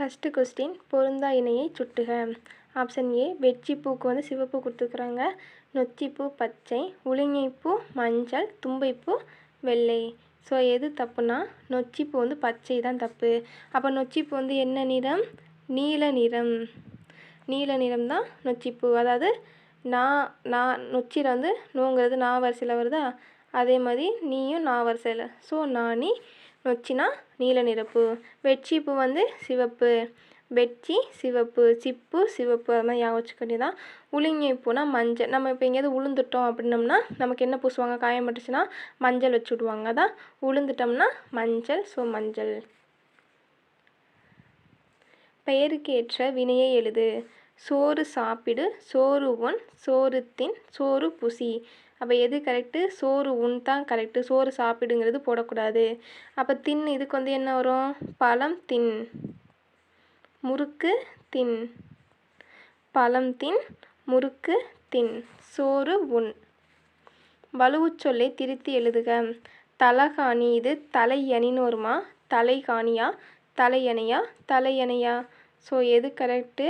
First question பொருந்தா இணையை சுட்டுக. Option A வெட்சிப்பூக்கு வந்து சிவப்பு கொடுத்துருக்குறாங்க. நொச்சிப்பூ பச்சை. உளிஞைப்பூ மஞ்சள். தும்பைப்பூ வெள்ளை. ஸோ எது தப்புனா நொச்சிப்பூ வந்து பச்சை தான் தப்பு. அப்போ நொச்சிப்பூ வந்து என்ன நிறம்? நீல நிறம். நீல நிறம் தான் நொச்சிப்பூ. அதாவது நான் நான் நொச்சியில் வந்து நோங்கிறது நா வரிசையில் வருதா? அதே மாதிரி நீயும் நா வரிசையில். ஸோ நானி நொச்சினா நீல நிறப்பூ. பூ வந்து சிவப்பு. வெட்சி சிவப்பு சிப்பு சிவப்பு. அது மாதிரி ஞாபகம் வச்சுக்க வேண்டியதான் பூனா மஞ்சள். நம்ம இப்போ எங்கேயாவது உளுந்துட்டோம் அப்படின்னம்னா நமக்கு என்ன பூசுவாங்க? காயம் பட்டுச்சுன்னா மஞ்சள் வச்சு விடுவாங்க. அதான் உளுந்துட்டோம்னா மஞ்சள் ஸோ மஞ்சள். பெயருக்கு ஏற்ற வினையை எழுது. சோறு சாப்பிடு சோறு ஒன் சோறு தின் சோறு புசி. அப்போ எது கரெக்டு சோறு உண் தான் கரெக்டு சோறு சாப்பிடுங்கிறது போடக்கூடாது. அப்போ தின் இதுக்கு வந்து என்ன வரும்? பழம் தின். முறுக்கு தின். பழம் தின். முறுக்கு தின். சோறு உண். வலுவுச்சொல்லை திருத்தி எழுதுக. தலகாணி இது தலையணின்னு வருமா? தலைகாணியா? தலையணையா? தலையணையா? ஸோ எது கரெக்டு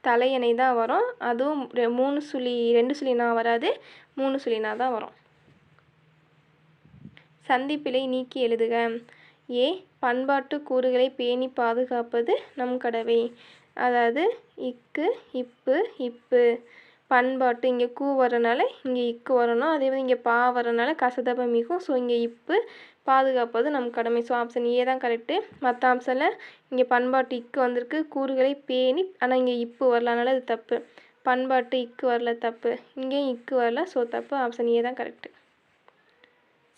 தலையணை தான் வரும். அதுவும் ரெ- மூணு சுழி ரெண்டு சுழினா வராது. மூணு சுழினா தான் வரும். சந்திப்பிலை நீக்கி எழுதுக. ஏ பண்பாட்டு கூறுகளை பேணி பாதுகாப்பது நம் கடமை. அதாவது இக்கு இப்பு இப்பு. பண்பாட்டு இங்கே கூ வரனால இங்கே இக்கு வரணும். அதே மாதிரி இங்கே பா வரனால கசதப மிகும். ஸோ இங்கே இப்பு பாதுகாப்பது நம் கடமை. ஸோ ஆப்ஷன் ஏ தான் கரெக்டு மற்ற ஆப்ஷனில் இங்கே பண்பாட்டு இக்கு வந்திருக்கு. கூறுகளை பேணி ஆனால் இங்கே இப்பு வரலனால அது தப்பு. பண்பாட்டு இக்கு வரல தப்பு. இங்கேயும் இக்கு வரல ஸோ தப்பு ஆப்ஷன் ஏ தான் கரெக்டு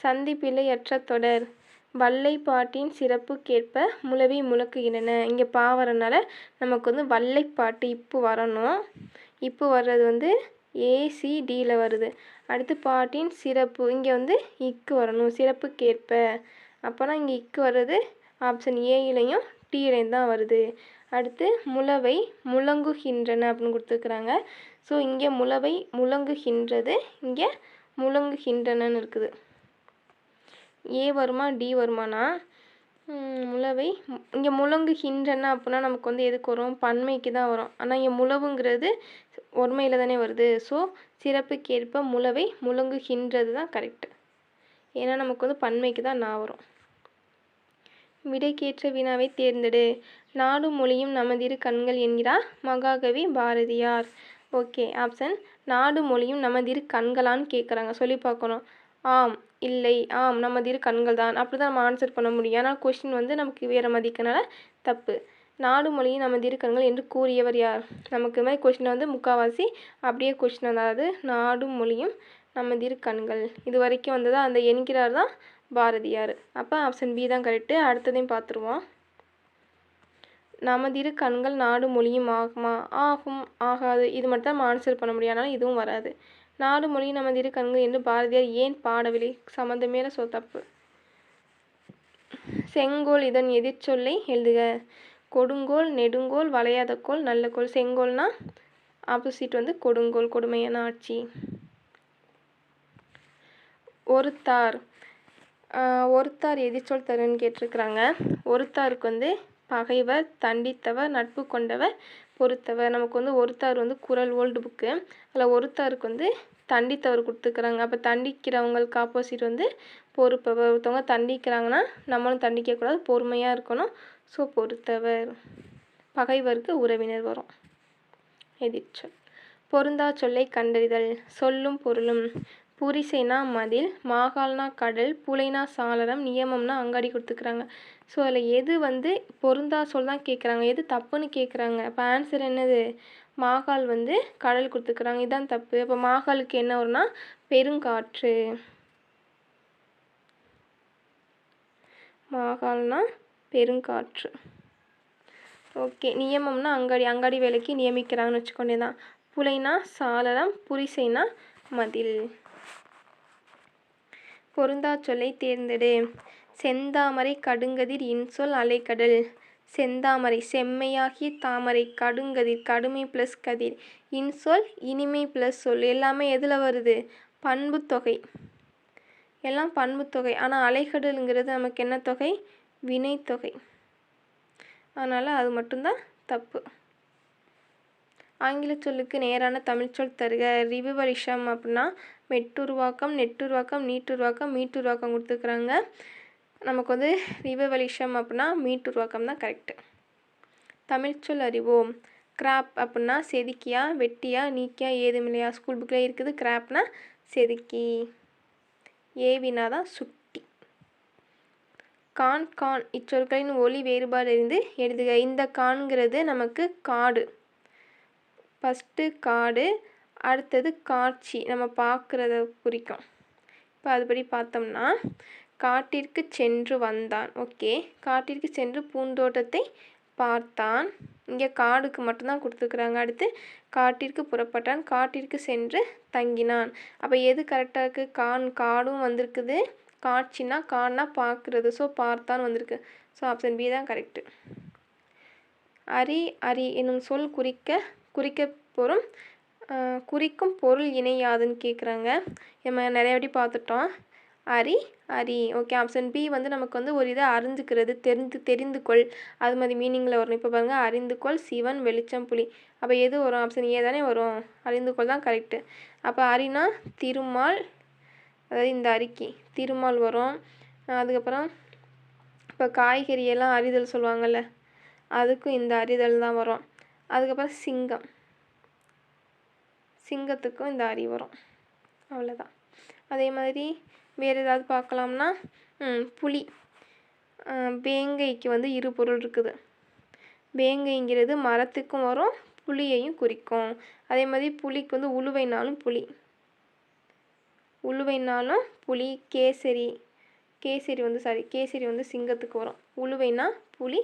சந்திப்பிழையற்ற தொடர். வல்லை பாட்டின் சிறப்புக்கேற்ப முழவி முழக்குகின்றன. இங்கே பா வரனால நமக்கு வந்து வல்லைப்பாட்டு இப்போ வரணும். இப்போ வர்றது வந்து ஏசிடியில் வருது. அடுத்து பாட்டின் சிறப்பு. இங்கே வந்து இக்கு வரணும் சிறப்புக்கேற்ப. அப்போனா இங்கே இக்கு வர்றது ஆப்ஷன் ஏயிலையும் டீலையும் தான் வருது. அடுத்து முழவை முழங்குகின்றன அப்படின்னு கொடுத்துருக்குறாங்க. ஸோ இங்கே முழவை முழங்குகின்றது இங்கே முழங்குகின்றனன்னு இருக்குது. ஏ வருமா டி வருமானா? முளவை முழவை இங்கே முழங்குகின்றன அப்படின்னா நமக்கு வந்து எதுக்கு வரும்? பன்மைக்கு தான் வரும். ஆனால் இங்கே முழவுங்கிறது ஒருமையில் தானே வருது. ஸோ சிறப்புக்கேற்ப முழவை முழங்குகின்றது தான் கரெக்டு ஏன்னா நமக்கு வந்து பன்மைக்கு தான் நான் வரும். விடைக்கேற்ற வினாவை தேர்ந்தெடு. நாடு மொழியும் நமதிரு கண்கள் என்கிறார் மகாகவி பாரதியார். Okay option. நாடு மொழியும் நமதிரு கண்களான்னு கேட்குறாங்க சொல்லி பார்க்கணும். ஆம் இல்லை ஆம் நமதிரு கண்கள் தான் அப்படி தான் நம்ம ஆன்சர் பண்ண முடியும். ஆனால் கொஷின் வந்து நமக்கு வேறு மதிக்கனால தப்பு. நாடு மொழியும் நமதிரு கண்கள் என்று கூறியவர் யார்? நமக்கு மாதிரி கொஷின் வந்து முக்கால்வாசி அப்படியே கொஷின் அதாவது நாடும் மொழியும் நமதிரு கண்கள். இது வரைக்கும் வந்ததா? அந்த என்கிறார் தான் பாரதியார். அப்போ ஆப்ஷன் பி தான் கரெக்டு அடுத்ததையும் பார்த்துருவோம். நமதிரு கண்கள் நாடு மொழியும் ஆகுமா? ஆகும் ஆகாது. இது மட்டும் தான் ஆன்சர் பண்ண முடியும். ஆனால் இதுவும் வராது. நாடு மொழி நமதிரு கண்கள் என்று பாரதியார் ஏன் பாடவில்லை? சம்மந்தமேல சொ தப்பு. செங்கோல் இதன் எதிர்ச்சொல்லை எழுதுக. கொடுங்கோல் நெடுங்கோல் வளையாத கோல் நல்ல கோல். செங்கோல்னா ஆப்போசிட் வந்து கொடுங்கோல் கொடுமையான ஆட்சி. ஒருத்தார். தார் ஒருத்தார் எதிர்ச்சொல் தருன்னு கேட்டிருக்கிறாங்க. ஒருத்தாருக்கு வந்து பகைவர் தண்டித்தவர் நட்பு கொண்டவர் பொறுத்தவர். நமக்கு வந்து ஒருத்தார் வந்து குரல் ஓல்டு புக்கு. அதில் ஒருத்தாருக்கு வந்து தண்டித்தவர் கொடுத்துருக்குறாங்க. அப்போ தண்டிக்கிறவங்களுக்கு ஆப்போசிட் வந்து பொறுப்பவர். ஒருத்தவங்க தண்டிக்கிறாங்கன்னா நம்மளும் தண்டிக்கக்கூடாது பொறுமையாக இருக்கணும். ஸோ பொறுத்தவர். பகைவருக்கு உறவினர் வரும். எதிர்ச்சொல். பொருந்தா சொல்லை கண்டறிதல். சொல்லும் பொருளும். புரிசைனா மதில் மாகால்னா கடல் புலைனா சாளரம் நியமம்னா அங்காடி கொடுத்துக்கிறாங்க. ஸோ அதில் எது வந்து பொருந்தா சொல் தான் கேட்குறாங்க எது தப்புன்னு கேட்குறாங்க இப்போ ஆன்சர் என்னது? மாகால் வந்து கடல் கொடுத்துக்கிறாங்க. இதுதான் தப்பு. அப்போ மாகாலுக்கு என்ன வரும்னா? பெருங்காற்று. மாகால்னா பெருங்காற்று. ஓகே. நியமம்னா அங்காடி. அங்காடி வேலைக்கு நியமிக்கிறாங்கன்னு வச்சுக்கொண்டே தான் புலைனா சாளரம் புரிசைனா மதில். பொருந்தா சொல்லை தேர்ந்தெடு. செந்தாமரை கடுங்கதிர் இன்சொல் அலைக்கடல் செந்தாமரை செம்மையாகிய தாமரை கடுங்கதிர் கடுமை ப்ளஸ் கதிர். இன்சொல் இனிமை ப்ளஸ் சொல். எல்லாமே எதில் வருது? பண்புத்தொகை எல்லாம் பண்புத்தொகை ஆனால் அலைகடலுங்கிறது நமக்கு என்ன தொகை? வினைத்தொகை அதனால் அது மட்டும்தான் தப்பு. ஆங்கில சொல்லுக்கு நேரான தமிழ் சொல் தருக. ரிவிவரிஷம் அப்படின்னா மெட்டுருவாக்கம் நெட்டுருவாக்கம் நீட்டுருவாக்கம் மீட்டுருவாக்கம் கொடுத்துருக்குறாங்க. நமக்கு வந்து ரிவவலிஷம் அப்படின்னா மீட்டுருவாக்கம் தான் கரெக்டு தமிழ்ச்சொல் அறிவோம். கிராப் அப்படின்னா செதுக்கியா வெட்டியா நீக்கியா ஏதுமில்லையா? ஸ்கூல் புக்கில் இருக்குது கிராப்னா செதுக்கி. ஏவினா தான் சுட்டி. கான் கான் இச்சொற்களின் ஒளி வேறுபாடு அறிந்து எழுதுக. இந்த காண்கிறது நமக்கு காடு. ஃபஸ்ட்டு காடு அடுத்தது காட்சி. நம்ம பார்க்குறத குறிக்கும். இப்போ அதுபடி பார்த்தோம்னா காட்டிற்கு சென்று வந்தான். ஓகே. காட்டிற்கு சென்று பூந்தோட்டத்தை பார்த்தான். இங்கே காடுக்கு மட்டும்தான் கொடுத்துருக்குறாங்க. அடுத்து காட்டிற்கு புறப்பட்டான். காட்டிற்கு சென்று தங்கினான். அப்போ எது கரெக்டாக இருக்குது கான் காடும் வந்திருக்குது. காட்சினா கான்னா பார்க்குறது. ஸோ பார்த்தான் வந்திருக்கு. ஸோ ஆப்ஷன் பி தான் கரெக்டு அரி அரி என்னும் சொல் குறிக்க குறிக்க போகிறோம் குறிக்கும் பொருள் இணை யாதுன்னு கேட்குறாங்க நம்ம நிறைய வாட்டி பார்த்துட்டோம் அரி அரி. ஓகே ஆப்ஷன் பி வந்து நமக்கு வந்து ஒரு இதை அறிஞ்சுக்கிறது தெரிந்து தெரிந்து கொள் அது மாதிரி மீனிங்கில் வரும். இப்போ பாருங்கள் அறிந்து கொள் சிவன் வெளிச்சம் புலி. அப்போ எது வரும்? ஆப்ஷன் ஏ தானே வரும். அறிந்து கொள் தான் கரெக்டு அப்போ அரினா திருமால் அதாவது இந்த அறிக்கை திருமால் வரும். அதுக்கப்புறம் இப்போ காய்கறியெல்லாம் அறிதல் சொல்லுவாங்கள்ல அதுக்கும் இந்த அறிதல் தான் வரும். அதுக்கப்புறம் சிங்கம். சிங்கத்துக்கும் இந்த அரி வரும். அவ்வளோதான் அதே மாதிரி வேறு ஏதாவது பார்க்கலாம்னா புலி. வேங்கைக்கு வந்து இரு பொருள் இருக்குது. வேங்கைங்கிறது மரத்துக்கும் வரும் புளியையும் குறிக்கும். அதே மாதிரி புளிக்கு வந்து உழுவைனாலும் புளி உழுவைனாலும் புளி கேசரி. கேசரி வந்து சாரி கேசரி வந்து சிங்கத்துக்கு வரும். உழுவைனா புளி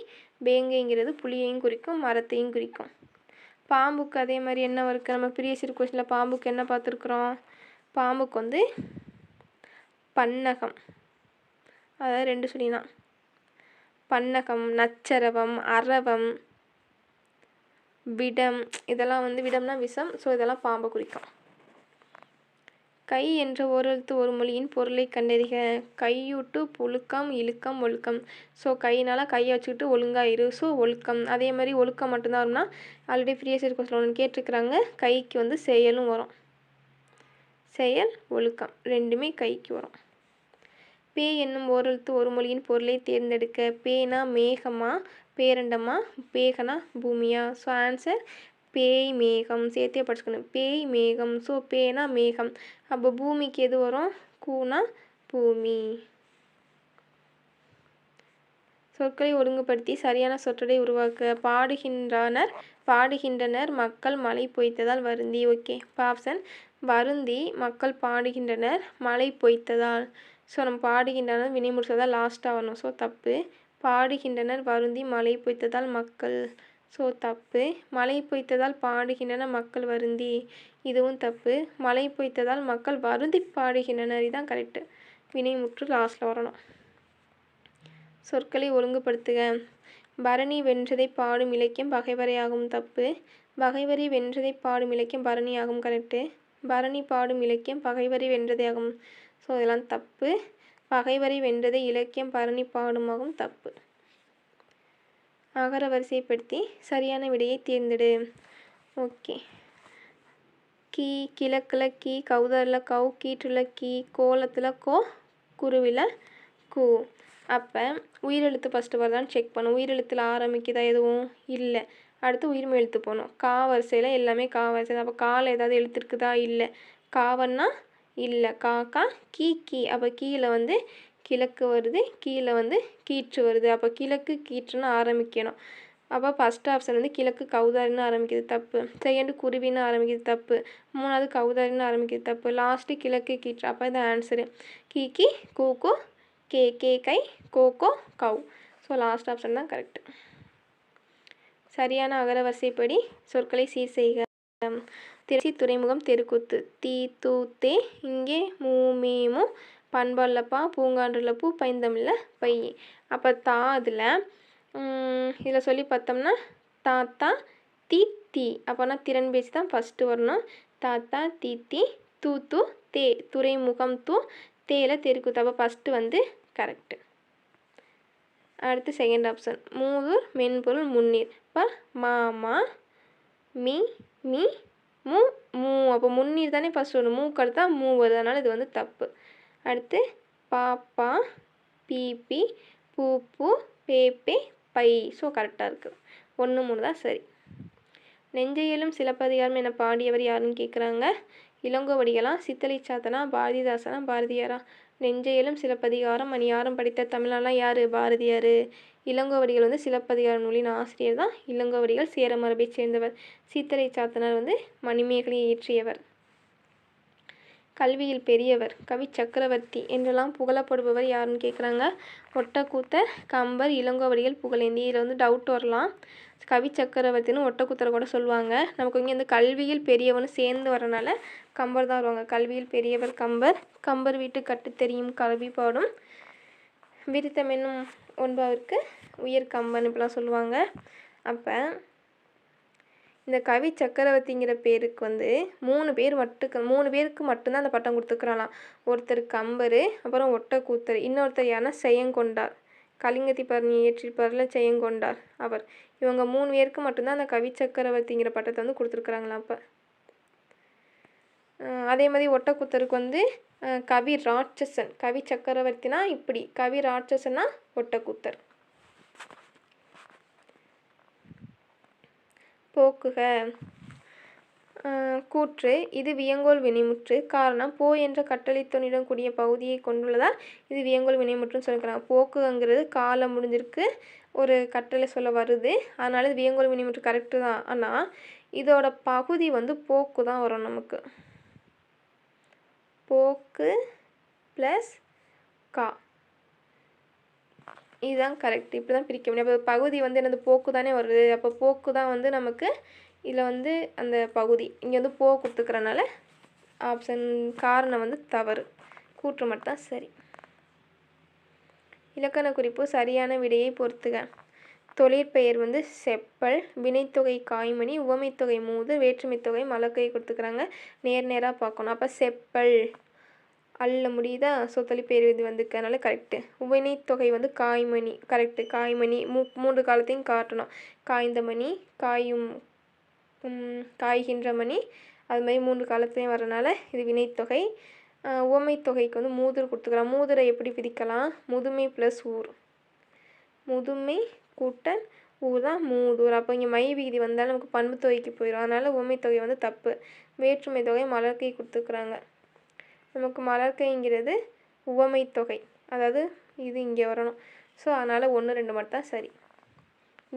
வேங்கைங்கிறது புளியையும் குறிக்கும் மரத்தையும் குறிக்கும். பாம்புக்கு அதே மாதிரி என்ன இருக்குது நம்ம ப்ரீவியஸ் கொஸ்டினில் பாம்புக்கு என்ன பார்த்துருக்குறோம்? பாம்புக்கு வந்து பன்னகம். அதாவது ரெண்டு சொல்லினா பன்னகம் நச்சரவம் அரவம் விடம். இதெல்லாம் வந்து விடம்னா விஷம் ஸோ இதெல்லாம் பாம்பை குறிக்கும். கை என்ற ஓரெழுத்து ஒரு மொழியின் பொருளை கண்டறிக. கையூட்டு புழுக்கம் இழுக்கம் ஒழுக்கம். ஸோ கையினால் கையை வச்சுக்கிட்டு ஒழுங்காக இரு. ஸோ ஒழுக்கம். அதே மாதிரி ஒழுக்கம் மட்டும்தான் வரும்னா ஆல்ரெடி ப்ரீவியஸ் கொஸ்டில் ஒன்று கேட்டிருக்கிறாங்க. கைக்கு வந்து செயலும் வரும். செயல் ஒழுக்கம். ரெண்டுமே கைக்கு வரும். பே என்னும் ஓரெழுத்து ஒரு மொழியின் பொருளை தேர்ந்தெடுக்க. பேனா மேகமா பேரண்டமா பேகனா பூமியா? ஸோ ஆன்சர் பேய் மேகம் சேர்த்தே படிச்சுக்கணும். பேய் மேகம் ஸோ பேனா மேகம். அப்போ பூமிக்கு எது வரும்? கூனா பூமி. சொற்களை ஒழுங்குபடுத்தி சரியான சொற்றொடை உருவாக்க பாடுகின்றனர் பாடுகின்றனர் மக்கள் மழை பொய்த்ததால் வருந்தி. ஓகே ஆப்ஷன் வருந்தி மக்கள் பாடுகின்றனர் மழை பொய்த்ததால். ஸோ நம்ம பாடுகின்றனர் வினை முடிச்சதால் லாஸ்ட்டாக வரணும். ஸோ தப்பு. பாடுகின்றனர் வருந்தி மழை பொய்த்ததால் மக்கள். ஸோ தப்பு. மழை பொய்த்ததால் பாடுகின்றனர் மக்கள் வருந்தி இதுவும் தப்பு. மழை பொய்த்ததால் மக்கள் வருந்தி பாடுகின்றனர். இதுதான் கரெக்டு வினைமுற்று லாஸ்ட்டில் வரணும். சொற்களை ஒழுங்குபடுத்துக. பரணி வென்றதை பாடும் இலக்கியம் பகைவரையாகும் தப்பு. பகைவரி வென்றதை பாடும் இலக்கியம் பரணியாகும் கரெக்டு பரணி பாடும் இலக்கியம் பகைவரி வென்றதையாகும் ஸோ இதெல்லாம் தப்பு. பகைவரை வென்றதை இலக்கியம் பரணி பாடுமாகும் தப்பு. ஆகார வரிசைப்படுத்தி சரியான விடையை தேர்ந்தெடு. ஓகே. கீ கிழக்கில் கீ கௌதரில் கவு கீற்றுல கீ கோலத்தில் கோ குருவில் கூ. அப்போ உயிரெழுத்து ஃபஸ்ட்டு வருதான்னு செக் பண்ணும். உயிரெழுத்தில் ஆரம்பிக்குதா எதுவும்? இல்லை. அடுத்து உயிர்மை எழுத்து போகணும் கா வரிசையில் எல்லாமே கா வரிசை அப்போ கால ஏதாவது எழுத்து இருக்குதா இல்லை. காவன்னா இல்லை. காக்கா கீ கீ அப்போ கீழே வந்து கிழக்கு வருது கீழே வந்து கீற்று வருது. அப்போ கிழக்கு கீற்றுன்னு ஆரம்பிக்கணும். அப்போ ஃபஸ்ட் ஆப்ஷன் வந்து கிழக்கு கௌதாரின்னு ஆரம்பிக்கிறது தப்பு. செகண்டு குருவின்னு ஆரம்பிக்கிறது தப்பு. மூணாவது கௌதாரின்னு ஆரம்பிக்கிறது தப்பு. லாஸ்ட்டு கிழக்கு கீற்று. அப்போ இது ஆன்சரு கீ கீ கூக்கு கே கே கை கோகோ கவ் ஸோ லாஸ்ட் ஆப்ஷன் தான் கரெக்டு சரியான அகரவரிசைப்படி சொற்களை சீர் செய்க. திருச்சி துறைமுகம் தெருக்கூத்து. தீ தூ தே. இங்கே மூ மீ மு பண்பாடுலப்பா பூங்கான்றுல பூ பைந்தமில்ல பை. அப்போ தா அதில் இதில் சொல்லி பார்த்தோம்னா தாத்தா தீ தீ அப்போனா திறன் பேச்சு தான் ஃபஸ்ட்டு வரணும். தாத்தா தீ தீ தூ தூ. தே துறைமுகம் தூ தேல தெருக்கூத்து. அப்போ ஃபஸ்ட்டு வந்து கரெக்டு அடுத்து செகண்ட் ஆப்ஷன் மூதூர் மென்பொருள் முன்னீர். இப்போ மாமா மீ மீ மூ மூ. அப்போ முன்னீர் தானே ஃபஸ்ட் வரணும். மூக்கு அடுத்தா மூ வருது. அதனால் இது வந்து தப்பு. அடுத்து பாப்பா பிபி பூப்பு பேப்பே பை ஸோ கரெக்டாக இருக்குது ஒன்று மூணு தான் சரி. நெஞ்சையிலும் சிலப்பதிகாரம் என பாடியவர் யாருன்னு கேட்குறாங்க இளங்கோவடிகளாம் சித்தலை சாத்தனா? பாரதிதாசனா? பாரதியாரா? நெஞ்சையிலும் சிலப்பதிகாரம் மணியாரம் படித்த தமிழெல்லாம் யார்? பாரதியார். இளங்கோவடிகள் வந்து சிலப்பதிகார நூலின் ஆசிரியர் தான். இளங்கோவடிகள் சேர சேர்ந்தவர். சீத்தலை சாத்தனார் வந்து மணிமேகலை இயற்றியவர். கல்வியில் பெரியவர் கவி சக்கரவர்த்தி என்றெல்லாம் புகழப்படுபவர் யாருன்னு கேட்குறாங்க ஒட்டக்கூத்தர் கம்பர் இளங்கோவடிகள் புகழேந்தி. இதில் வந்து டவுட் வரலாம். கவி சக்கரவர்த்தின்னு ஒட்டக்கூத்தரை கூட சொல்லுவாங்க. நமக்கு இங்கே இந்த கல்வியில் பெரியவனு சேர்ந்து வரனால கம்பர் தான் வருவாங்க. கல்வியில் பெரியவர் கம்பர். கம்பர் வீட்டு கட்டு தெரியும் கல்வி பாடும். விருத்தம் என்னும் ஒன்பாவிற்கு உயர் கம்பன் இப்படிலாம் சொல்லுவாங்க. அப்போ இந்த கவி சக்கரவர்த்திங்கிற பேருக்கு வந்து மூணு பேர் மட்டுக்கு மூணு பேருக்கு மட்டும்தான் அந்த பட்டம் கொடுத்துக்கிறாங்களாம் ஒருத்தர் கம்பர் அப்புறம் ஒட்டக்கூத்தர் இன்னொருத்தர் யாருன்னா செய்யங்கொண்டார் கலிங்கத்தி பரணி இயற்றிருப்பார்ல செய்யங்கொண்டார் அவர். இவங்க மூணு பேருக்கு மட்டும்தான் அந்த கவி சக்கரவர்த்திங்கிற பட்டத்தை வந்து கொடுத்துருக்குறாங்களாம் அப்போ. அதே மாதிரி ஒட்டக்கூத்தருக்கு வந்து கவி ராட்சசன் கவி சக்கரவர்த்தினா இப்படி கவி ராட்சசன்னா ஒட்டக்கூத்தர். போக்குக. கூற்று இது வியங்கோல் வினைமுற்று. காரணம் போ என்ற கட்டளைத்துணிடம் கூடிய பகுதியை கொண்டுள்ளதால் இது வியங்கோல் வினைமுற்றுன்னு சொல்லிக்கிறாங்க போக்குங்கிறது காலம் முடிஞ்சிருக்கு. ஒரு கட்டளை சொல்ல வருது. அதனால இது வியங்கோல் வினைமுற்று கரெக்டு தான். ஆனால் இதோட பகுதி வந்து போக்கு தான் வரும் நமக்கு. போக்கு ப்ளஸ் கா. இதுதான் கரெக்ட் இப்படி தான் பிரிக்க முடியும். அப்போ பகுதி வந்து எனது போக்கு தானே வருது. அப்போ போக்கு தான் வந்து நமக்கு இதில் வந்து அந்த பகுதி. இங்கே வந்து போ கொடுத்துக்கிறனால ஆப்ஷன் காரணம் வந்து தவறு. கூற்று மட்டும் தான் சரி. இலக்கண குறிப்பு சரியான விடையை பொறுத்துக. தொழிற்பெயர் வந்து செப்பல் வினைத்தொகை காய்மணி உவமைத்தொகை மூது வேற்றுமைத்தொகை மலக்கை கொடுத்துக்கிறாங்க. நேர் நேராக பார்க்கணும். அப்போ செப்பல். அல்ல முடியுதா? ஸோ தொழிற்பெயர் இது வந்துக்கனால கரெக்டு வினைத்தொகை வந்து காய்மணி. கரெக்டு காய்மணி மூ மூன்று காலத்தையும் காட்டணும். காய்ந்த மணி காயும் காய்கின்ற மணி அது மாதிரி மூன்று காலத்துலேயும் வரனால இது வினைத்தொகை உவமைத்தொகைக்கு வந்து மூதூர் கொடுத்துக்கலாம். மூதுரை எப்படி பிரிக்கலாம் முதுமை ப்ளஸ் ஊர். முதுமை கூட்டல் ஊர் தான் மூதூர். அப்போ இங்கே மை விகுதி வந்தாலும் நமக்கு பண்பு தொகைக்கு போயிடும் அதனால் உவமைத்தொகை வந்து தப்பு. வேற்றுமை தொகை மலர்க்கை கொடுத்துக்கிறாங்க நமக்கு மலர்க்கைங்கிறது உவமை தொகை. அதாவது இது இங்கே வரணும். ஸோ அதனால் ஒன்று ரெண்டு மட்டும் தான் சரி.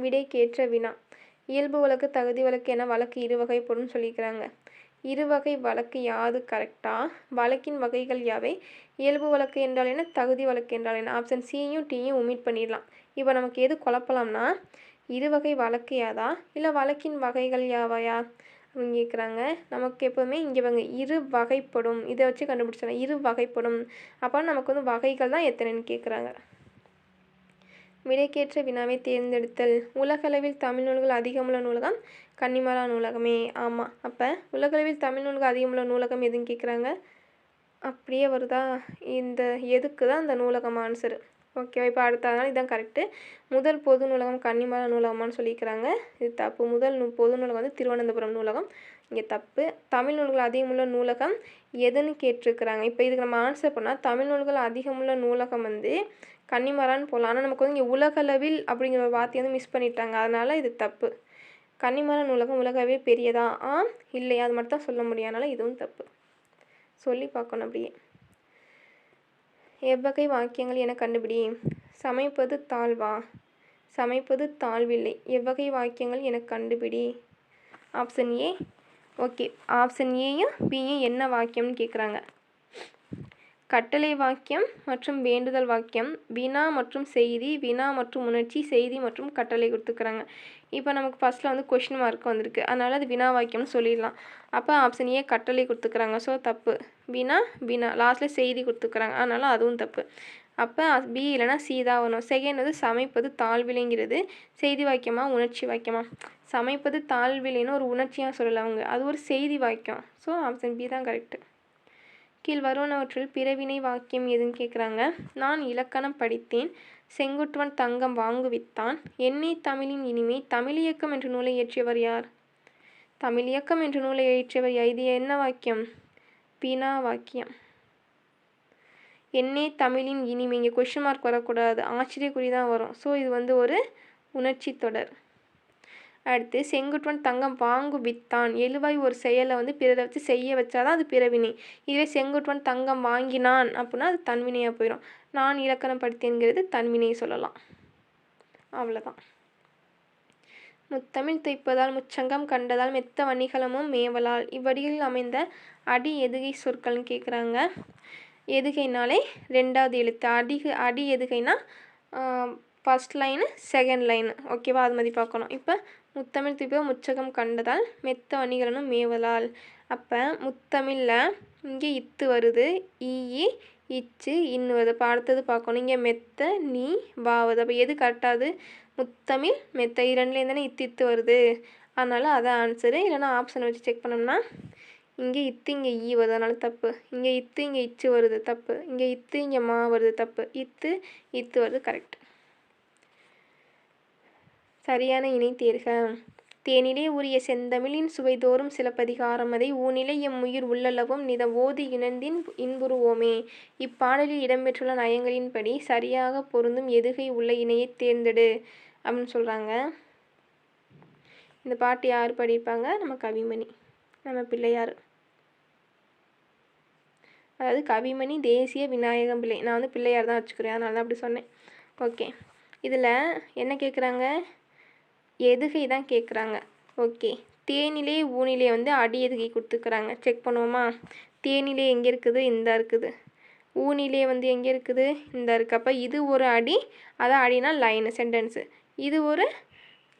விடைக்கேற்ற வினா. இயல்பு வழக்கு தகுதி வழக்கு என வழக்கு இரு வகைப்படும் சொல்லியிருக்கிறாங்க. இரு வகை வழக்கு யாது கரெக்டாக வழக்கின் வகைகள் யாவை? இயல்பு வழக்கு என்றால் என்ன? தகுதி வழக்கு என்றால் என்ன? ஆப்ஷன் சியும் டியும் ஒமிட் பண்ணிடலாம். இப்போ நமக்கு எது குழப்பலாம்னா இரு வகை வழக்கு யாதா? இல்லை வழக்கின் வகைகள் யாவையா? அப்படின்னு கேட்குறாங்க நமக்கு எப்போவுமே இங்கே வாங்க இரு வகைப்படும். இதை வச்சு கண்டுபிடிச்சிடலாம். இரு வகைப்படும். அப்போ நமக்கு வந்து வகைகள் தான் எத்தனைன்னு கேட்குறாங்க. விடைக்கேற்ற வினாவை தேர்ந்தெடுத்தல். உலகளவில் தமிழ் நூல்கள் அதிகமுள்ள நூலகம் கன்னிமரா நூலகமே. ஆமாம் அப்போ உலகளவில் தமிழ் நூல்கள் அதிகமுள்ள நூலகம் எதுன்னு கேட்குறாங்க? அப்படியே வருதா? இந்த எதுக்கு தான் இந்த நூலகம் ஆன்சரு ஓகேவா இப்போ அடுத்த அதனால் இதுதான் கரெக்டு முதல் பொது நூலகம் கன்னிமர நூலகமான்னு சொல்லிக்கிறாங்க இது தப்பு. முதல் பொது நூலகம் வந்து திருவனந்தபுரம் நூலகம். இங்கே தப்பு. தமிழ் நூல்கள் அதிகமுள்ள நூலகம் எதுன்னு கேட்டிருக்கிறாங்க. இப்போ இதுக்கு நம்ம ஆன்சர் பண்ணால் தமிழ் நூல்கள் அதிகமுள்ள நூலகம் வந்து கன்னிமரான்னு போகலாம் ஆனால் நமக்கு வந்து இங்கே உலகளவில் அப்படிங்கிற ஒரு வார்த்தையை வந்து மிஸ் பண்ணிட்டாங்க. அதனால் இது தப்பு. கன்னிமர நூலகம் உலகவே பெரியதா? ஆ இல்லையா? அது மட்டும் தான் சொல்ல முடியும். அதனால் இதுவும் தப்பு. சொல்லி பார்க்கணும் அப்படியே. எவ்வகை வாக்கியங்கள் என கண்டுபிடி. சமைப்பது தாழ்வா? சமைப்பது தாழ்வில்லை. எவ்வகை வாக்கியங்கள் என கண்டுபிடி. Option A okay. ஆப்ஷன் ஏயும் பியும் என்ன வாக்கியம்னு கேட்குறாங்க கட்டளை வாக்கியம் மற்றும் வேண்டுதல் வாக்கியம் வினா மற்றும் செய்தி வினா மற்றும் உணர்ச்சி செய்தி மற்றும் கட்டளை கொடுத்துக்கிறாங்க. இப்போ நமக்கு ஃபஸ்ட்டில் வந்து கொஷின் மார்க் வந்திருக்கு. அதனால் அது வினா வாக்கியம்னு சொல்லிடலாம். அப்போ ஆப்ஷன் ஏ கட்டளை கொடுத்துக்கிறாங்க. ஸோ தப்பு. வினா வினா. லாஸ்ட்டில் செய்தி கொடுத்துக்கிறாங்க. அதனால் அதுவும் தப்பு. அப்போ பி இல்லைனா சி தான் வரும் செகண்ட் வந்து சமைப்பது தாழ்விலைங்கிறது செய்தி வாக்கியமாக உணர்ச்சி வாக்கியமாக சமைப்பது தாழ்விலைன்னு ஒரு உணர்ச்சியாக சொல்லலை அவங்க. அது ஒரு செய்தி வாக்கியம். ஸோ ஆப்ஷன் பி தான் கரெக்டு கீழ் வருவனவற்றில் பிறவினை வாக்கியம் எதுன்னு கேட்குறாங்க நான் இலக்கணம் படித்தேன். செங்குட்டுவன் தங்கம் வாங்குவித்தான். என்னை தமிழின் இனிமை தமிழியக்கம் என்ற நூலை இயற்றியவர் யார்? தமிழியக்கம் என்ற நூலை இயற்றியவர் எழுதிய என்ன வாக்கியம்? பினா வாக்கியம். என்னே தமிழின் இனிமை இங்கே கொஷின் மார்க் வரக்கூடாது. ஆச்சரியக்குறி தான் வரும். ஸோ இது வந்து ஒரு உணர்ச்சி தொடர். அடுத்து செங்குட்டுவன் தங்கம் வாங்கு வித்தான். எழுவாய் ஒரு செயலை வந்து பிறரை வச்சு செய்ய வச்சாதான் அது பிறவினை. இதுவே செங்குட்டுவன் தங்கம் வாங்கினான் அப்படின்னா அது தன்வினையாக போயிடும் நான் இலக்கணம் படுத்தேங்கிறது தன்வினையை சொல்லலாம். அவ்வளோதான் முத்தமிழ் தைப்பதால் முச்சங்கம் கண்டதால் மெத்த வணிகலமும் மேவலால். இவ்வடிகளில் அமைந்த அடி எதுகை சொற்கள்னு கேட்குறாங்க எதுகைனாலே ரெண்டாவது எழுத்து. அடி அடி எதுகைனா ஃபஸ்ட் லைனு செகண்ட் லைனு ஓகேவா? அது மாதிரி பார்க்கணும். இப்போ முத்தமிழ் திப்ப முச்சகம் கண்டதால் மெத்த வணிகரனும் மேவலால். அப்போ முத்தமிழில் இங்கே இத்து வருது. ஈ இச்சு இன்னு வருது. அடுத்தது பார்க்கணும். இங்கே மெத்த நீ வாவது. அப்போ எது கரெக்டாது முத்தமிழ் மெத்த இரண்டுலேருந்து தானே இத்து இத்து வருது. அதனால் அதான் ஆன்சரு இல்லைனா ஆப்ஷன் வச்சு செக் பண்ணோம்னா இங்கே இத்து இங்கே ஈ வருது. அதனால தப்பு. இங்கே இத்து இங்கே இச்சு வருது. தப்பு. இங்கே இத்து இங்கே மா வருது. தப்பு. இத்து இத்து வருது கரெக்ட் சரியான இணை தேர்க. தேனிலே உரிய செந்தமிழின் சுவைதோறும் சிலப்பதிகாரம் அதை ஊனிலை உயிர் உள்ளளவும் நித ஓதி இணந்தின் இன்புறுவோமே. இப்பாடலில் இடம்பெற்றுள்ள நயங்களின்படி சரியாக பொருந்தும் எதுகை உள்ள இணையை தேர்ந்தெடு அப்படின்னு சொல்கிறாங்க இந்த பாட்டு யார் பாடியிருப்பாங்க? நம்ம கவிமணி நம்ம பிள்ளையார். அதாவது கவிமணி தேசிய விநாயகம் பிள்ளை. நான் வந்து பிள்ளையார் தான் வச்சுக்கிறேன். அதனால தான் அப்படி சொன்னேன். ஓகே. இதில் என்ன கேட்குறாங்க எதுகை தான் கேட்குறாங்க ஓகே. தேனிலே ஊனிலே வந்து அடி எதுகை கொடுத்துக்கிறாங்க செக் பண்ணுவோமா? தேனிலே எங்கே இருக்குது? இந்த இருக்குது. ஊனிலே வந்து எங்கே இருக்குது? இந்த இருக்குது அப்போ இது ஒரு அடி அதான் அடினா லைனு சென்டென்ஸு இது ஒரு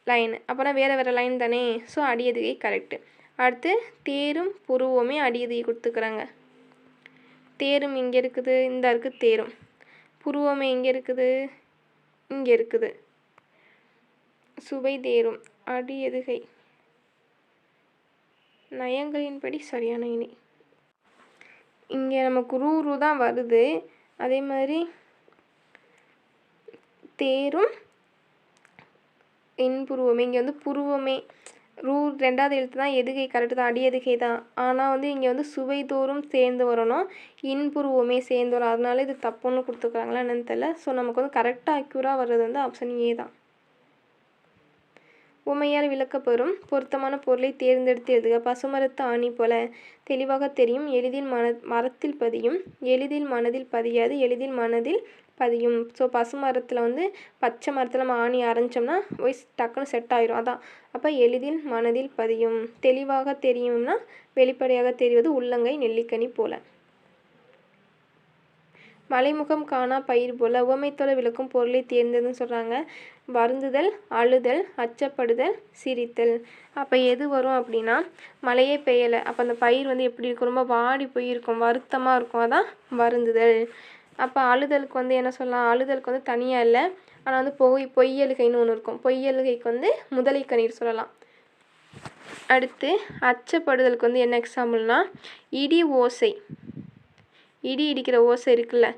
லைனு அப்போனா வேறு வேறு லைன் தானே? ஸோ அடி எதுகை கரெக்டு அடுத்து தேரும் புருவமே அடி எதுகை கொடுத்துக்கிறாங்க தேரும் இங்கே இருக்குது இந்த இருக்குது தேரும். புருவமே எங்கே இருக்குது? இங்கே இருக்குது. சுவை தேரும். அடியதுகை நயங்களின்படி சரியான இணை. இங்கே நமக்கு ரூ ரூ தான் வருது. அதே மாதிரி தேரும் இன்புருவமே இங்கே வந்து புருவமே. ரூ ரெண்டாவது எழுத்து தான் எதுகை கரெக்டு தான். அடி எதுகை தான். ஆனால் வந்து இங்கே வந்து சுவை தோறும் சேர்ந்து வரணும். இன்புருவமே சேர்ந்து வரும். அதனால இது தப்புன்னு கொடுத்துருக்குறாங்களா என்னன்னு தெரியல. ஸோ நமக்கு வந்து கரெக்டாக அக்யூராக வர்றது வந்து ஆப்ஷன் ஏ தான். உமையால் விளக்கப்பெறும் பொருத்தமான பொருளை தேர்ந்தெடுத்து எழுதுக. பசுமரத்து ஆணி போல தெளிவாக தெரியும். எளிதில் மன மரத்தில் பதியும். எளிதில் மனதில் பதியாது. எளிதில் மனதில் பதியும். ஸோ பசுமரத்தில் வந்து பச்சை மரத்தில் நம்ம ஆணி அரைஞ்சோம்னா வாய்ஸ் டக்குன்னு செட் ஆயிரும். அதான். அப்போ எளிதில் மனதில் பதியும். தெளிவாக தெரியும்னா வெளிப்படையாக தெரிவது உள்ளங்கை நெல்லிக்கனி போல. மலைமுகம் காணா பயிர் போல உவமைத்தோட விளக்கும் பொருளை தேர்ந்ததுன்னு சொல்கிறாங்க வருந்துதல் அழுதல் அச்சப்படுதல் சிரித்தல். அப்போ எது வரும் அப்படின்னா மழையே பெய்யலை. அப்போ அந்த பயிர் வந்து எப்படி இருக்கும்? ரொம்ப வாடி போயிருக்கும் வருத்தமாக இருக்கும். அதான் வருந்துதல். அப்போ அழுதலுக்கு வந்து என்ன சொல்லலாம்? அழுதலுக்கு வந்து தனியாக இல்லை. ஆனால் வந்து பொய் பொய்யலுகைன்னு ஒன்று இருக்கும். பொய்யலுகைக்கு வந்து முதலை கண்ணீர் சொல்லலாம். அடுத்து அச்சப்படுதலுக்கு வந்து என்ன எக்ஸாம்பிள்னா இடி ஓசை. இடி இடிக்கிற ஓசை இருக்குல்ல.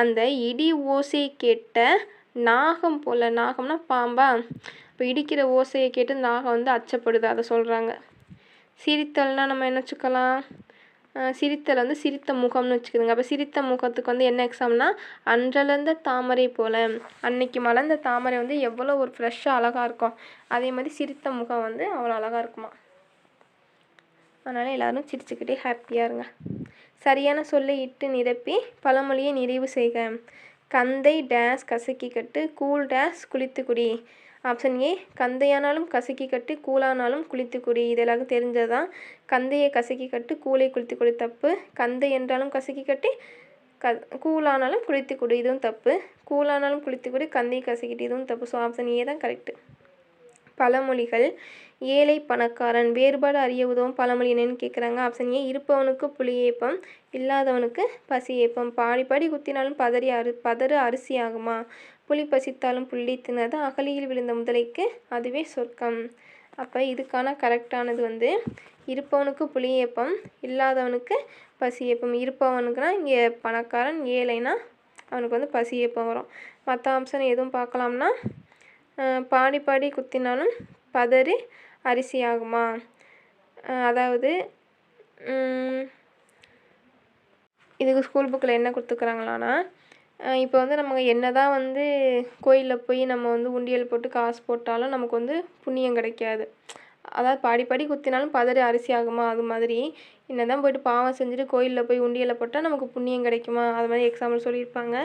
அந்த இடி ஓசையை கேட்ட நாகம் போல் நாகம்னா பாம்பா. இப்போ இடிக்கிற ஓசையை கேட்டு நாகம் வந்து அச்சப்படுது அதை சொல்கிறாங்க சிரித்தல்னால் நம்ம என்ன வச்சுக்கலாம்? சிரித்தல் வந்து சிரித்த முகம்னு வச்சுக்கோங்க அப்போ சிரித்த முகத்துக்கு வந்து என்ன எக்ஸாம்னா அன்றளர்ந்த தாமரை போல் அன்னைக்கு மலர்ந்த தாமரை வந்து எவ்வளோ ஒரு ஃப்ரெஷ்ஷாக அழகாக இருக்கும். அதே மாதிரி சிரித்த முகம் வந்து அவ்வளோ அழகாக இருக்குமா? அதனால் எல்லோரும் சிரிச்சுக்கிட்டே ஹாப்பியாக இருங்க. சரியான சொல்லை இட்டு நிரப்பி பழமொழியை நிறைவு செய்க. கந்தை டேஸ் கசக்கி கட்டு கூல் டேஸ் குளித்து குடி. ஆப்ஷன் ஏ கந்தையானாலும் கசக்கி கட்டு கூலானாலும் குளித்து குடி. இதெல்லாம் தெரிஞ்சதான் தெரிஞ்சது தான் கந்தையை கசக்கி கட்டு கூலை குளித்து குடி தப்பு. கந்தை என்றாலும் கசக்கி கட்டி க கூலானாலும் குளித்து குடி. இதுவும் தப்பு. கூழானாலும் குளித்து குடி கந்தையை கசக்கிட்டு இதுவும் தப்பு. ஸோ ஆப்ஷன் ஏ தான் கரெக்டு பழமொழிகள். ஏழை பணக்காரன் வேறுபாடு அறிய உதவும் பழமொழி என்னன்னு கேட்குறாங்க ஆப்ஷன் ஏ இருப்பவனுக்கு புளியேப்பம் இல்லாதவனுக்கு பசி ஏப்பம். பாடி பாடி குத்தினாலும் பதறி அரு பதறு அரிசி ஆகுமா? புலி பசித்தாலும் புள்ளி தின்னது அகலியில் விழுந்த முதலைக்கு அதுவே சொர்க்கம். அப்போ இதுக்கான கரெக்டானது வந்து இருப்பவனுக்கு புளி ஏப்பம் இல்லாதவனுக்கு பசி ஏப்பம். இருப்பவனுக்குனா இங்கே பணக்காரன் ஏழைனா அவனுக்கு வந்து பசி ஏப்பம் வரும். மற்ற ஆப்ஷன் எதுவும் பார்க்கலாம்னா பாடி பாடி குத்தினாலும் பதறி அரிசி ஆகுமா அதாவது இதுக்கு ஸ்கூல் புக்கில் என்ன கொடுத்துக்குறாங்களான்னா இப்போ வந்து நம்ம என்ன தான் வந்து கோயிலில் போய் நம்ம வந்து உண்டியல் போட்டு காசு போட்டாலும் நமக்கு வந்து புண்ணியம் கிடைக்காது. அதாவது பாடி பாடி குத்தினாலும் பதறி அரிசி ஆகுமா அது மாதிரி என்ன தான் போயிட்டு பாவம் செஞ்சுட்டு கோயிலில் போய் உண்டியலில் போட்டால் நமக்கு புண்ணியம் கிடைக்குமா? அது மாதிரி எக்ஸாம்பிள் சொல்லியிருப்பாங்க.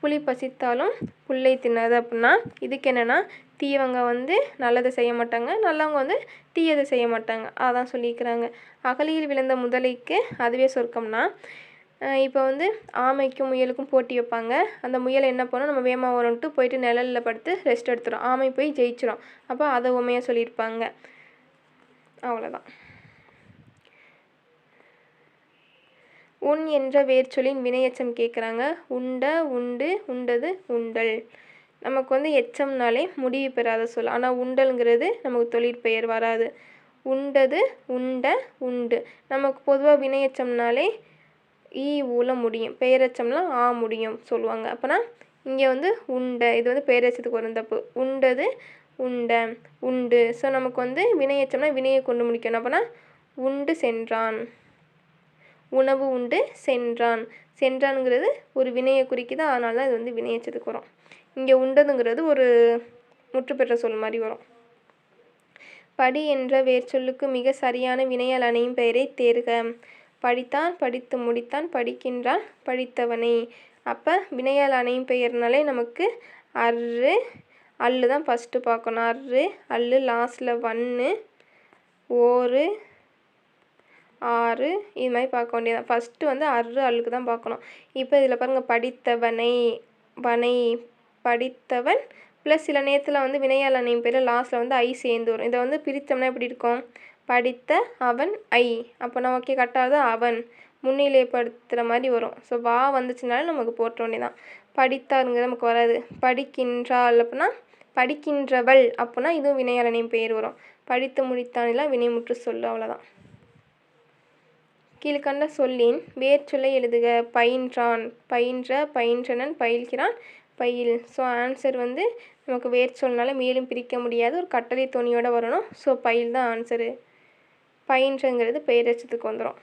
புலி பசித்தாலும் புல்லை தின்னாது அப்படின்னா இதுக்கு என்னென்னா தீயவங்க வந்து நல்லதை செய்ய மாட்டாங்க. நல்லவங்க வந்து தீயதை செய்ய மாட்டாங்க. அதான் சொல்லியிருக்கிறாங்க. அகலியில் விழுந்த முதலைக்கு அதுவே சொர்க்கம்னா இப்போ வந்து ஆமைக்கும் முயலுக்கும் போட்டி வைப்பாங்க. அந்த முயல் என்ன பண்ணும்? நம்ம வேகமாக வரும்ட்டு போயிட்டு நிழலில் படுத்து ரெஸ்ட் எடுத்துரும். ஆமை போய் ஜெயிச்சிரும். அப்போ அதை உண்மையாக சொல்லியிருப்பாங்க. அவ்வளோதான் உன் என்ற வேர்ச்சொல்லின் வினையெச்சம் கேட்குறாங்க. உண்ட உண்டு உண்டது உண்டல். நமக்கு வந்து எச்சம்னாலே முடிவு பெறாத சொல். ஆனால் உண்டல்ங்கிறது நமக்கு தொழிற்பெயர் வராது. உண்டது உண்ட உண்டு. நமக்கு பொதுவாக வினையச்சம்னாலே ஈ ஊல முடியும். பெயரச்சம்லாம் ஆ முடியும் சொல்லுவாங்க. அப்போனா இங்கே வந்து உண்ட இது வந்து பெயரச்சத்துக்கு வரும் தப்பு. உண்டது உண்ட உண்டு. ஸோ நமக்கு வந்து வினையச்சம்னா வினையை கொண்டு முடிக்கணும். அப்போனா உண்டு சென்றான். உணவு உண்டு சென்றான். சென்றான்ங்கிறது ஒரு வினையை குறிக்குது அதனால தான் இது வந்து வினையச்சதுக்கு வரும். இங்கே உண்டதுங்கிறது ஒரு முற்றுப்பெற்ற சொல் மாதிரி வரும். படி என்ற வேர்ச்சொல்லுக்கு மிக சரியான வினையால் அணையும் பெயரை தேர்க. படித்தான் படித்து முடித்தான் படிக்கின்றான் படித்தவனை. அப்போ வினையால் அணையும் பெயர்னாலே நமக்கு அரு அல்லு தான் ஃபஸ்ட்டு பார்க்கணும். அரு அல்லு லாஸ்ட்டில் வன்னு ஓரு ஆறு. இது மாதிரி பார்க்க வேண்டியது ஃபஸ்ட்டு வந்து அரு அல்லுக்கு தான் பார்க்கணும். இப்போ இதில் பாருங்கள் படித்தவனை வனை படித்தவன் ப்ளஸ் சில நேரத்தில் வந்து வினையால் அணையும் பேர் லாஸ்ட்டில் வந்து ஐ சேர்ந்து வரும். இதை வந்து பிரித்தோம்னா எப்படி இருக்கும்? படித்த அவன் ஐ. அப்போ ஓகே கட்டாத அவன். முன்னிலைப்படுத்துகிற மாதிரி வரும். ஸோ வா வந்துச்சுனாலும் நமக்கு போட்ட வேண்டியதான் படித்தாருங்கிறது நமக்கு வராது. படிக்கின்றாள் அப்படின்னா படிக்கின்றவள் அப்படின்னா இதுவும் வினையாளனையும் பேர் வரும். படித்து முடித்தானெல்லாம் வினைமுற்று சொல்லு அவ்வளோதான் கீழ்கண்ட சொல்லின் வேர்ச்சொல்லை எழுதுக. பயின்றான். பயின்ற பயின்றனன் பயில்கிறான். பயில். ஸோ ஆன்சர் வந்து நமக்கு வேர்ச்சொல்னால மேலும் பிரிக்க முடியாது. ஒரு கட்டளை துணியோடு வரணும். ஸோ பயில் தான் ஆன்சரு பயின்றங்கிறது பெயரச்சத்துக்கு வந்துடும்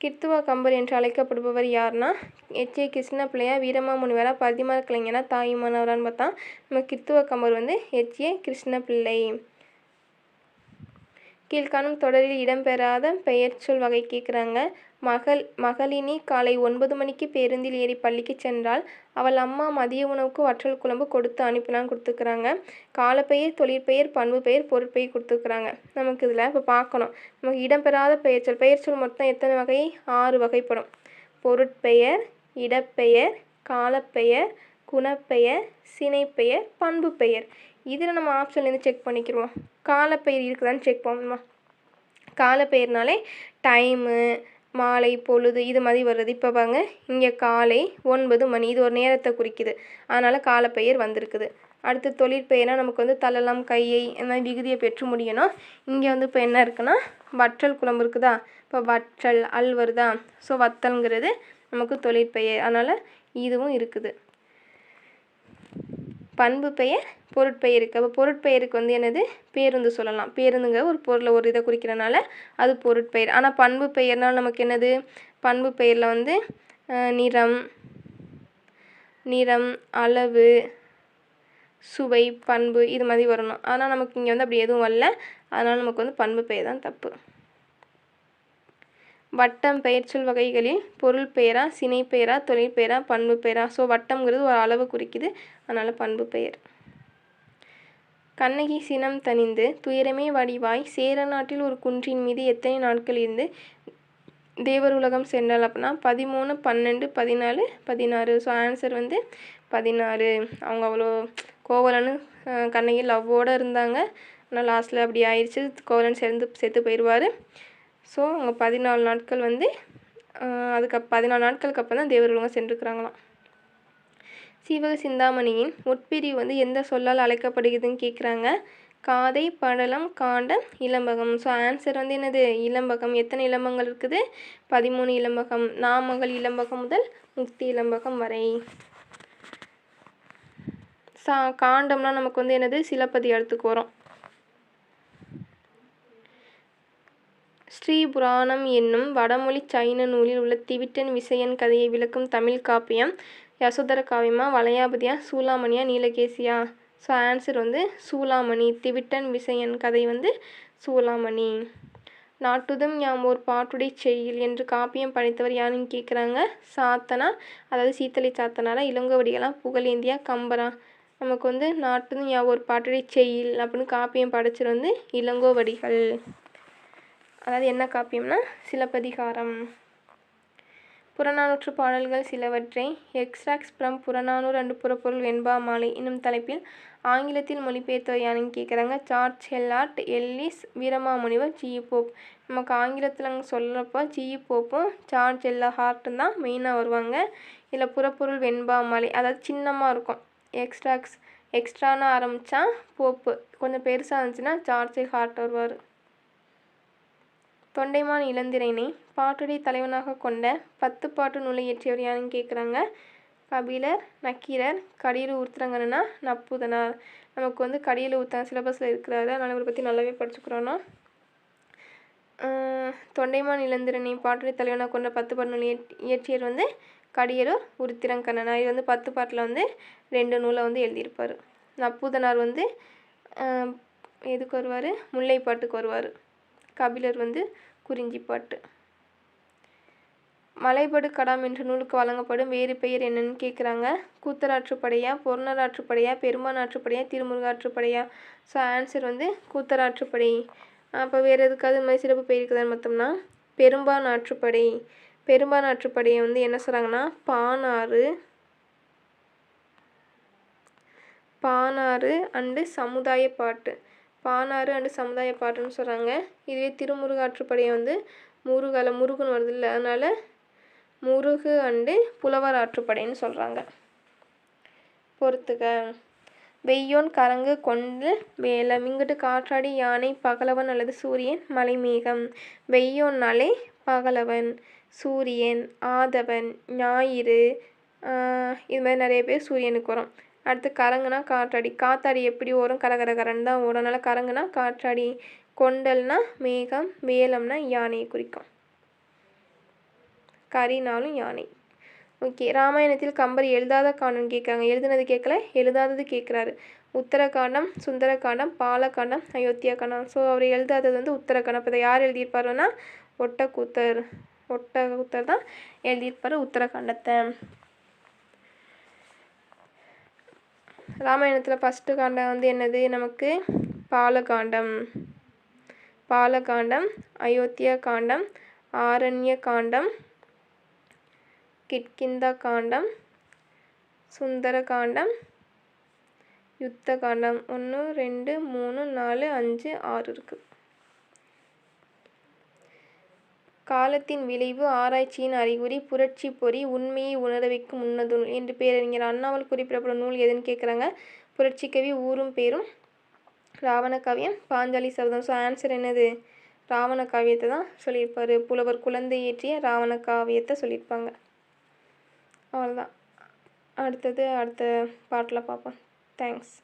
கித்துவா கம்பர் என்று அழைக்கப்படுபவர் யார்னா? எச். ஏ. கிருஷ்ண பிள்ளையா வீரமாமுனிவரா முனிவரா கலைஞனா தாயுமானவரான்னு பார்த்தா நம்ம கித்துவ கம்பர் வந்து எச். ஏ. கிருஷ்ண பிள்ளை. கீழ்காணும் தொடரில் இடம்பெறாத பெயர்ச்சொல் வகை கேட்குறாங்க. மகள் மகளினி காலை ஒன்பது மணிக்கு பேருந்தில் ஏறி பள்ளிக்கு சென்றால் அவள் அம்மா மதிய உணவுக்கு வற்றல் குழம்பு கொடுத்து அனுப்பினான்னு கொடுத்துக்கிறாங்க. காலப்பெயர் தொழிற்பெயர் பண்பு பெயர் பொருட்பெயர் கொடுத்துக்கிறாங்க. நமக்கு இதில் இப்போ பார்க்கணும். நமக்கு இடம்பெறாத பெயர்ச்சொல் பெயர்ச்சொல் மொத்தம் எத்தனை வகை? ஆறு வகைப்படும். பொருட்பெயர் இடப்பெயர் காலப்பெயர் குணப்பெயர் சினைப்பெயர் பண்பு பெயர் இதில் நம்ம ஆப்ஷன்லேருந்து செக் பண்ணிக்கிறோம் காலப்பெயர் இருக்குதான்னு செக் பண்ணணுமா காலப்பெயர்னாலே டைமு மாலை பொழுது இது மாதிரி வருது இப்போ பாருங்க இங்கே காலை ஒன்பது மணி இது ஒரு நேரத்தை குறிக்குது. அதனால் காலப்பெயர் வந்திருக்குது. அடுத்து தொழிற்பெயர்னால் நமக்கு வந்து தள்ளலாம் கையை இந்த மாதிரி விகுதியை பெற்று முடியணும். இங்கே வந்து இப்போ என்ன இருக்குன்னா வற்றல் குழம்பு இருக்குதா? இப்போ வற்றல் அல் வருதா? ஸோ வத்தல்ங்கிறது நமக்கு தொழிற்பெயர். அதனால் இதுவும் இருக்குது. பண்பு பெயர் பொருட்பெயருக்கு அப்போ பொருட்பெயருக்கு வந்து என்னது? பேருந்து சொல்லலாம். பேருந்துங்க ஒரு பொருளை ஒரு இதை குறிக்கிறனால அது பொருட்பெயர். ஆனால் பண்பு பெயர்னால் நமக்கு என்னது? பண்பு பெயரில் வந்து நிறம் நிறம் அளவு சுவை பண்பு இது மாதிரி வரணும். ஆனால் நமக்கு இங்கே வந்து அப்படி எதுவும் வரல. அதனால் நமக்கு வந்து பண்பு பெயர் தான் தப்பு. வட்டம் பெயர்ச்சொல் வகைகளில் பொருள் பெயரா சினை பெயரா தொழிற்பெயரா பண்பு பெயரா? ஸோ வட்டம்ங்கிறது ஒரு அளவு குறிக்குது. அதனால் பண்பு பெயர். கண்ணகி சினம் தணிந்து துயரமே வடிவாய் சேர நாட்டில் ஒரு குன்றின் மீது எத்தனை நாட்கள் இருந்து தேவர் உலகம் சென்றால் அப்படின்னா பதிமூணு பன்னெண்டு பதினாலு பதினாறு. ஸோ ஆன்சர் வந்து பதினாறு. அவங்க அவ்வளோ கோவலனு கண்ணகி லவ்வோடு இருந்தாங்க. ஆனால் லாஸ்ட்டில் அப்படி ஆயிடுச்சு கோவலன் சேர்ந்து செத்து போயிடுவார். ஸோ அவங்க பதினாலு நாட்கள் வந்து அதுக்கு பதினாலு நாட்களுக்கு அப்புறம் தான் தேவர் உலகம் சென்றுக்கிறாங்களாம் சீவக சிந்தாமணியின் உட்பிரிவு வந்து எந்த சொல்லால் அழைக்கப்படுகிறதுன்னு கேட்குறாங்க காதை படலம் காண்டம் இளம்பகம் ஸோ ஆன்சர் வந்து என்னது? இளம்பகம் எத்தனை இளம்பங்கள் இருக்குது? பதிமூணு இளம்பகம் நாமகள் இளம்பகம் முதல் முக்தி இளம்பகம் வரை. சா காண்டம்னா நமக்கு வந்து என்னது? சிலப்பதி அடுத்துக்கு வரும் ஸ்ரீ புராணம் என்னும் வடமொழி சைன நூலில் உள்ள திவிட்டன் விசயன் கதையை விளக்கும் தமிழ் காப்பியம் யசோதர காவியமா வளையாபதியா சூளாமணியா நீலகேசியா? ஸோ ஆன்சர் வந்து சூளாமணி திவிட்டன் விசயன் கதை வந்து சூளாமணி நாட்டுதும் யாம் ஒரு பாட்டுடை செய்யில் என்று காப்பியம் படைத்தவர் யாருன்னு கேட்குறாங்க சாத்தனா? அதாவது சீத்தலை சாத்தனாரா? புகழ் புகழேந்தியா? கம்பரா? நமக்கு வந்து நாட்டுதும் யா ஒரு பாட்டுடை செய்யில் அப்படின்னு காப்பியம் படைச்சது வந்து இளங்கோவடிகள். அதாவது என்ன காப்பியம்னா? சிலப்பதிகாரம். புறநானூற்று பாடல்கள் சிலவற்றை எக்ஸ்ட்ராக்ஸ் ஃப்ரம் புறநானூறு அண்டு புறப்பொருள் வெண்பா மாலை என்னும் தலைப்பில் ஆங்கிலத்தில் மொழிபெயர்த்தவர் யாருன்னு கேட்குறாங்க. சார்ஜ் ஹெல்லார்ட் Ellis Veeramamunivar G E Pope. நமக்கு ஆங்கிலத்தில் அங்கே சொல்கிறப்போ ஜிஇ போப்பும் சார்ஜ் எல்லா ஹார்ட்டும் தான் மெயினாக வருவாங்க. இதில் புறப்பொருள் வெண்பா மாலை அதாவது சின்னமாக இருக்கும். எக்ஸ்ட்ராக்ஸ் எக்ஸ்ட்ரான்னு ஆரம்பித்தா போப்பு. கொஞ்சம் பெருசாக இருந்துச்சுன்னா ஜார்ஜ் ஹார்ட் வருவார். தொண்டைமான் இளந்திரைனை பாட்டுடை தலைவனாக கொண்ட பத்து பாட்டு நூலை இயற்றியவர் யாருன்னு கேட்குறாங்க கபிலர் நக்கீரர் கடியில் உருத்திரங்கனா நப்புதனார். நமக்கு வந்து கடியில் உத்தரன் சிலபஸில் இருக்கிறாரு. அதனால் இவரை பற்றி நல்லாவே படிச்சுக்கிறோன்னா தொண்டைமான் இளந்திரனை பாட்டுடை தலைவனாக கொண்ட பத்து பாட்டு நூல் இயற்றியர் வந்து கடியலூர் உருத்திரங்கண்ணனார் இது வந்து பத்து பாட்டில் வந்து ரெண்டு நூலை வந்து எழுதியிருப்பார். நப்பூதனார் வந்து எதுக்கு வருவார்? முல்லைப்பாட்டுக்கு வருவார். கபிலர் வந்து குறிஞ்சிப்பாட்டு மலைபடு கடாம் என்ற நூலுக்கு வழங்கப்படும் வேறு பெயர் என்னன்னு கேட்குறாங்க கூத்தராற்றுப்படையா பொருணராற்றுப்படையா பெருமானாற்றுப்படையா திருமுருகாற்றுப்படையா ஸோ ஆன்சர் வந்து கூத்தராற்றுப்படை அப்போ வேறு எதுக்காவது இந்த மாதிரி சிறப்பு பெயர் இருக்குதான்னு பார்த்தோம்னா பெரும்பான் ஆற்றுப்படை பெரும்பான் ஆற்றுப்படையை வந்து என்ன சொல்கிறாங்கன்னா பானாறு பானாறு அண்டு சமுதாய பாட்டு பானாறு அண்டு சமுதாய பாட்டுன்னு சொல்கிறாங்க இதுவே திருமுருகாற்றுப்படையை வந்து முருகல முருகன் வருது இல்லை? அதனால் முருகு அண்டு புலவர் ஆற்றுப்படைன்னு சொல்கிறாங்க பொறுத்துக்க. வெய்யோன் கரங்கு கொண்டு வேலம் இங்கிட்டு காற்றாடி யானை பகலவன் அல்லது சூரியன் மலைமேகம். வெய்யோன்னாலே பகலவன் சூரியன் ஆதவன் ஞாயிறு இது மாதிரி நிறைய பேர் சூரியனுக்கு வரும். அடுத்து கரங்குனா காற்றாடி. காத்தாடி எப்படி ஓடும்? கரகர கரன்னு தான் ஓடும். அதனால் கரங்குனா காற்றாடி. கொண்டல்னா மேகம் வேலம்னா யானையை குறிக்கும். கரினாலும் யானை. ஓகே ராமாயணத்தில் கம்பர் எழுதாத காண்டம் கேட்குறாங்க எழுதுனது கேட்கல எழுதாதது கேட்குறாரு உத்தரகாண்டம் சுந்தரகாண்டம் பாலகாண்டம் அயோத்தியா காண்டம் ஸோ அவர் எழுதாதது வந்து உத்தரகாண்டம். இப்போ இதை யார் எழுதியிருப்பாருன்னா ஒட்டக்கூத்தர். ஒட்டக்கூத்தர் தான் எழுதியிருப்பாரு உத்தரகாண்டத்தை. ராமாயணத்தில் ஃபஸ்ட்டு காண்டம் வந்து என்னது? நமக்கு பாலகாண்டம். பாலகாண்டம் அயோத்தியா காண்டம் ஆரண்ய காண்டம் கிட்கிந்தா காண்டம் சுந்தர காண்டம் யுத்த காண்டம். ஒன்று ரெண்டு மூணு நாலு அஞ்சு ஆறு இருக்குது காலத்தின் விளைவு ஆராய்ச்சியின் அறிகுறி புரட்சி பொறி உண்மையை உணர வைக்கும் உன்னத நூல் என்று பேரறிஞர் அண்ணாவால் குறிப்பிடப்படும் நூல் எதுன்னு கேட்குறாங்க. புரட்சி கவி ஊரும் பேரும் ராவண காவியம் பாஞ்சாலி சபதம். ஸோ ஆன்சர் என்னது? ராவண காவியத்தை தான் சொல்லியிருப்பார். புலவர் குழந்தை இயற்றிய ராவண காவியத்தை சொல்லியிருப்பாங்க. அவ்வளோதான் அடுத்தது அடுத்த பாட்டில் பார்ப்போம். தேங்க்ஸ்